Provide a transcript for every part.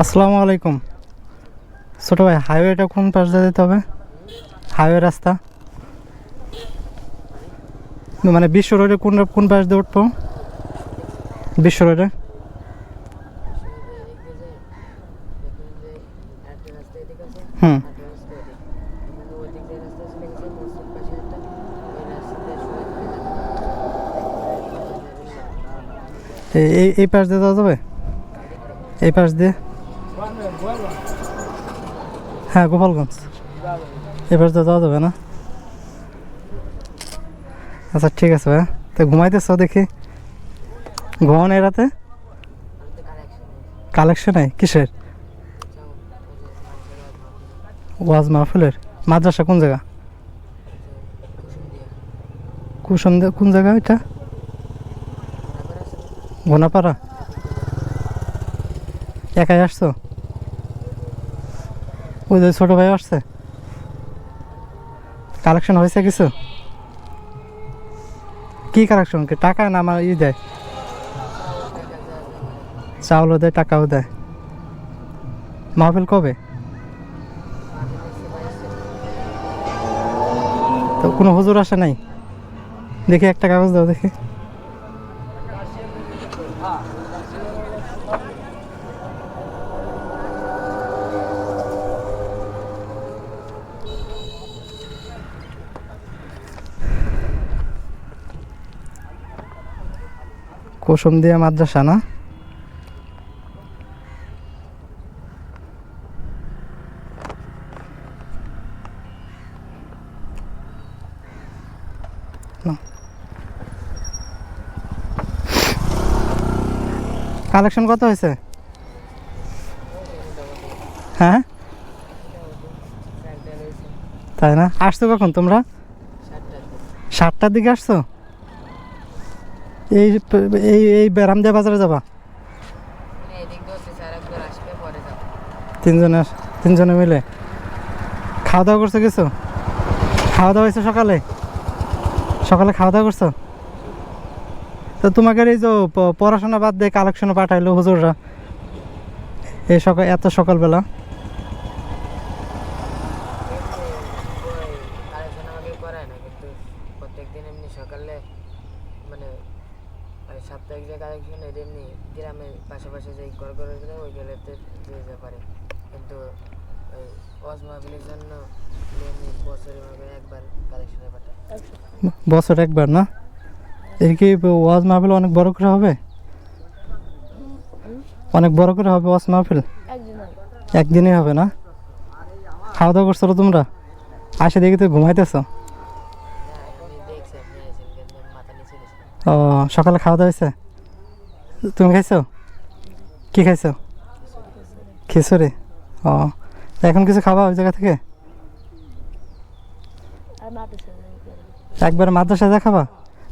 আসসালামু আলাইকুম। ছোটো ভাই, হাইওয়েটা কোন পাশ দিয়ে যেতে হবে? হাইওয়ে রাস্তা? মানে বিশ্ব রোডে কোন কোন পাশ দিয়ে উঠবো? বিশ্ব রোডে? হুম। এই- এই এই পাশ দিয়ে যাওয়া যাবে? এই পাশ দিয়ে? হ্যাঁ গোপালগঞ্জ। এই তো যাওয়া যাবে না। আচ্ছা ঠিক আছে ভাই তো ঘুমাইতেছ দেখি? ঘুমানো এই রাতে? কালেকশন নাই? কিসের? ওয়াজ মাহফুলের? মাদ্রাসা কোন জায়গা? কুসুম কোন জায়গা এটা গোনাপাড়া একাই আসছো? ওই যে ছোট ভাই আসছে। কালেকশন হয়েছে কিছু? কি কালেকশন টাকা না আমার ই দেয়? চাউলও দেয়, টাকাও দেয়। মাহফিল কবে? তো কোনো হুজুর আসে নাই? দেখি একটা কাগজ দাও দেখি। কুসুম দিয়া মাদ্রাসা, না? কালেকশন কত হয়েছে? হ্যাঁ? তাই না? আসছো কখন তোমরা? সাতটার দিকে আসছো? এই এই এই বেরামদিয়া বাজারে যাবা? তিনজনের তিনজনে মিলে। খাওয়া দাওয়া করছ কিছু? খাওয়া দাওয়া হয়েছে সকালে? সকালে খাওয়া দাওয়া করছ? তো তোমাকে এই যে পড়াশোনা বাদ দিয়ে কালেকশনে পাঠাইলো হুজুররা। এই সকাল এত সকালবেলা কালেকশন আমাকে করায় না কিন্তু প্রত্যেকদিন এমনি সকালে মানে ওই সাপ্তাহিক যে কালেকশন এটা এমনি গ্রামে পাশাপাশি যে ঘর করে দিলে ওই গেলেতে দিয়ে যেতে পারে। কিন্তু ওই ওয়াজ মাহফিলের জন্য এমনি বছরে ভাবে একবার কালেকশনে পাঠায়। বছর একবার না? এর কি ওয়াজ মাহফিল অনেক বড় করে হবে? অনেক বড় করে হবে ওয়াজ মাহফিল একদিনই হবে। না? খাওয়া দাওয়া করছ তোমরা? আসে দেখি তো ঘুমাইতেছ। ও সকালে খাওয়া দাওয়া হয়েছে? তুমি খাইছো? কি খাইছো? খিচুড়ি? ও এখন কিছু খাবা ওই জায়গা থেকে? একবার। মাদ্রাসা যা খাবা?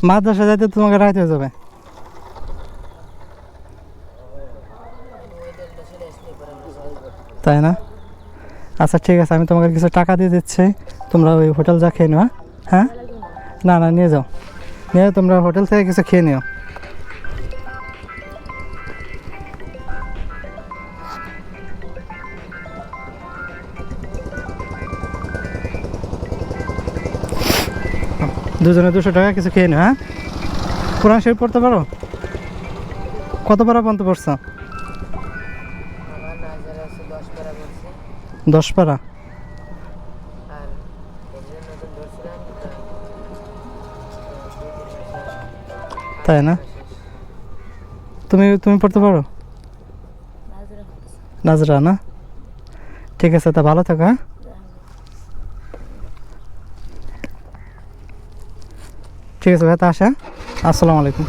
মাদ্রাসা যাইতে তোমাকে রাইত হয়ে যাবে। তাই না? আচ্ছা ঠিক আছে আমি তোমাকে কিছু টাকা দিয়ে দিচ্ছি। তোমরা ওই হোটেল যা খেয়ে নিও হ্যাঁ? হ্যাঁ? না না নিয়ে যাও। নিয়ে তোমরা হোটেল থেকে কিছু খেয়ে নিও। দুজনে দুশো টাকা কিছু খেয়ে নিও হ্যাঁ? কোরআন শরীফ পড়তে পারো? কত পারা পর্যন্ত পড়ছো। দশ পারা? তাই না? তুমি তুমি পড়তে পারো নাজরা না ঠিক আছে, তা ভালো থাকো হ্যাঁ ঠিক আছে ভাই, তা আসা হ্যাঁ? আসসালামু আলাইকুম